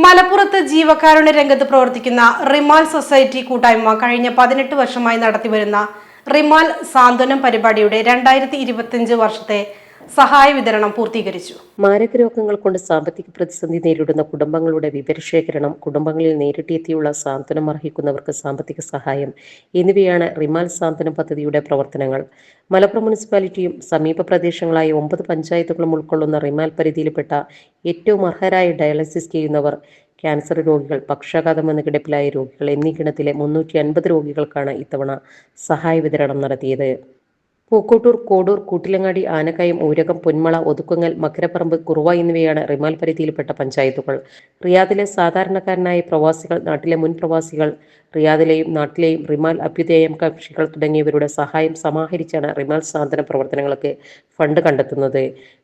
മലപ്പുറത്ത് ജീവകാരുണ്യ രംഗത്ത് പ്രവർത്തിക്കുന്ന റിമാൽ സൊസൈറ്റി കൂട്ടായ്മ കഴിഞ്ഞ പതിനെട്ട് വർഷമായി നടത്തിവരുന്ന റിമാൽ സാന്ത്വനം പരിപാടിയുടെ രണ്ടായിരത്തി വർഷത്തെ സഹായ വിതരണം പൂർത്തീകരിച്ചു. മാരക രോഗങ്ങൾ കൊണ്ട് സാമ്പത്തിക പ്രതിസന്ധി നേരിടുന്ന കുടുംബങ്ങളുടെ വിവരശേഖരണം കുടുംബങ്ങളിൽ നേരിട്ടെത്തിയുള്ള സാന്ത്വനം അർഹിക്കുന്നവർക്ക് സാമ്പത്തിക സഹായം എന്നിവയാണ് റിമാൽ സാന്ത്വനം പദ്ധതിയുടെ പ്രവർത്തനങ്ങൾ. മലപ്പുറം മുനിസിപ്പാലിറ്റിയും സമീപ പ്രദേശങ്ങളായ ഒമ്പത് പഞ്ചായത്തുകളും ഉൾക്കൊള്ളുന്ന റിമാൽ പരിധിയിൽപ്പെട്ട ഏറ്റവും അർഹരായ ഡയാലിസിസ് ചെയ്യുന്നവർ ക്യാൻസർ രോഗികൾ പക്ഷാഘാതം എന്ന കിടപ്പിലായ രോഗികൾ എന്നീ ഗണത്തിലെ മുന്നൂറ്റി അൻപത് രോഗികൾക്കാണ് ഇത്തവണ സഹായ വിതരണം നടത്തിയത്. പൂക്കോട്ടൂർ കോടൂർ കൂട്ടിലങ്ങാടി ആനക്കയം ഊരകം പൊന്മള ഒതുക്കുങ്ങൽ മക്കരപ്പറമ്പ് കുറുവ എന്നിവയാണ് റിമാൽ പരിധിയിൽപ്പെട്ട പഞ്ചായത്തുകൾ. റിയാദിലെ സാധാരണക്കാരനായ പ്രവാസികൾ നാട്ടിലെ മുൻ പ്രവാസികൾ റിയാദിലെയും നാട്ടിലെയും റിമാൽ അഭ്യുദയം കക്ഷികൾ തുടങ്ങിയവരുടെ സഹായം സമാഹരിച്ചാണ് റിമാൽ സാന്ത്വന പ്രവർത്തനങ്ങൾക്ക് ഫണ്ട് കണ്ടെത്തുന്നത്.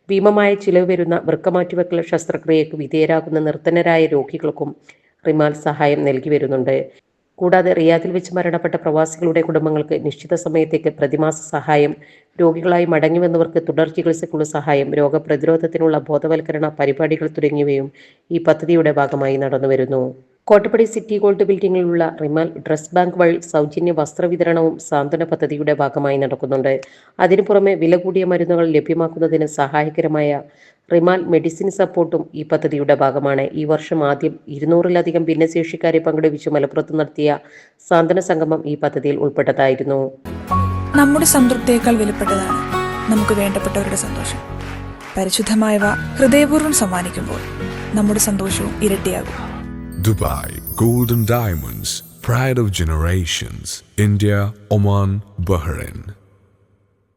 ഭീമമായ ചിലവ് വരുന്ന വൃക്കമാറ്റിവെക്കൽ ശസ്ത്രക്രിയക്ക് വിധേയരാകുന്ന നിർത്തനരായ രോഗികൾക്കും റിമാൽ സഹായം നൽകി വരുന്നുണ്ട്. കൂടാതെ റിയാദിൽ വെച്ച് മരണപ്പെട്ട പ്രവാസികളുടെ കുടുംബങ്ങൾക്ക് നിശ്ചിത സമയത്തേക്ക് പ്രതിമാസ സഹായം രോഗികളായി മടങ്ങിവന്നവർക്ക് തുടർ ചികിത്സയ്ക്കുള്ള സഹായം രോഗപ്രതിരോധത്തിനുള്ള ബോധവൽക്കരണ പരിപാടികൾ തുടങ്ങിയവയും ഈ പദ്ധതിയുടെ ഭാഗമായി നടന്നുവരുന്നു. കോട്ടപ്പടി സിറ്റി ഗോൾഡ് ബിൽഡിംഗിലുള്ള റിമാൽ ഡ്രസ് ബാങ്ക് വഴി സൗജന്യ വസ്ത്രവിതരണവും സാന്ത്വന പദ്ധതിയുടെ ഭാഗമായി നടക്കുന്നുണ്ട്. അതിനു പുറമെ വില കൂടിയ മരുന്നുകൾ ലഭ്യമാക്കുന്നതിന് സഹായകരമായ റിമാൽ മെഡിസിൻ സപ്പോർട്ടും ഈ പദ്ധതിയുടെ ഭാഗമാണ്. ഈ വർഷം ആദ്യം ഇരുന്നൂറിലധികം ഭിന്നശേഷിക്കാരെ പങ്കെടുപ്പിച്ച് മലപ്പുറത്ത് നടത്തിയ സാന്ത്വന സംഗമം ഈ പദ്ധതിയിൽ ഉൾപ്പെട്ടതായിരുന്നു. നമ്മുടെ സംതൃപ്തിയേക്കാൾ വിലപ്പെട്ടതാണ് നമുക്ക് വേണ്ടപ്പെട്ടവരുടെ സന്തോഷം. പരിശുദ്ധമായവ ഹൃദയപൂർവം സമ്മാനിക്കുമ്പോൾ നമ്മുടെ സന്തോഷവും ഇരട്ടിയാകും. Dubai golden diamonds pride of generations India Oman Bahrain.